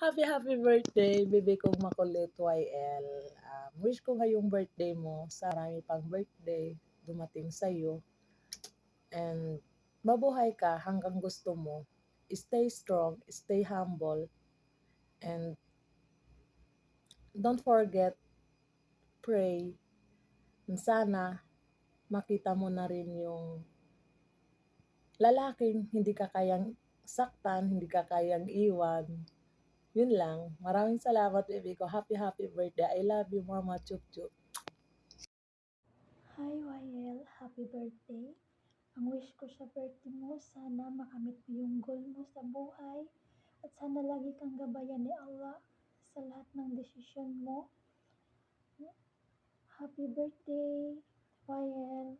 Happy, happy birthday, bebe kong makulit YL. Um, wish ko ngayong birthday mo, sa marami pang birthday dumating sa'yo. And mabuhay ka hanggang gusto mo. Stay strong, stay humble, and don't forget, pray. And sana makita mo na rin yung lalaking hindi ka kayang saktan, hindi ka kayang iwan. Yun lang. Maraming salamat, baby ko. Happy, happy birthday. I love you, mama. Chup, chup. Hi YL, happy birthday. Ang wish ko sa birthday mo, sana makamit mo yung goal mo sa buhay at sana lagi kang gabayan ni Allah sa lahat ng desisyon mo. Happy birthday, YL.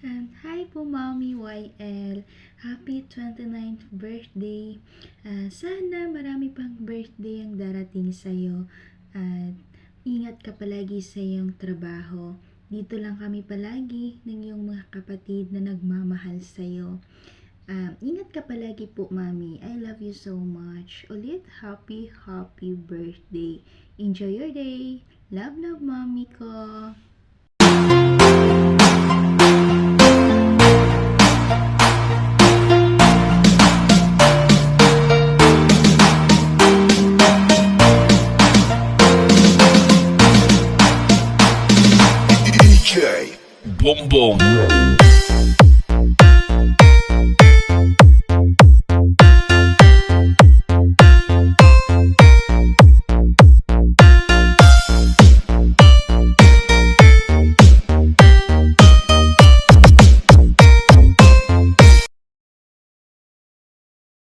And hi po Mommy YL. Happy 29th birthday. Ah, sana marami pang birthday ang darating sa'yo. At ingat ka palagi sa iyong trabaho. Dito lang kami palagi ng iyong mga kapatid na nagmamahal sa'yo. Ah, ingat ka palagi po, Mami. I love you so much. Ulit, happy, happy birthday. Enjoy your day. Love, love, Mami ko. DJ Boom Boom.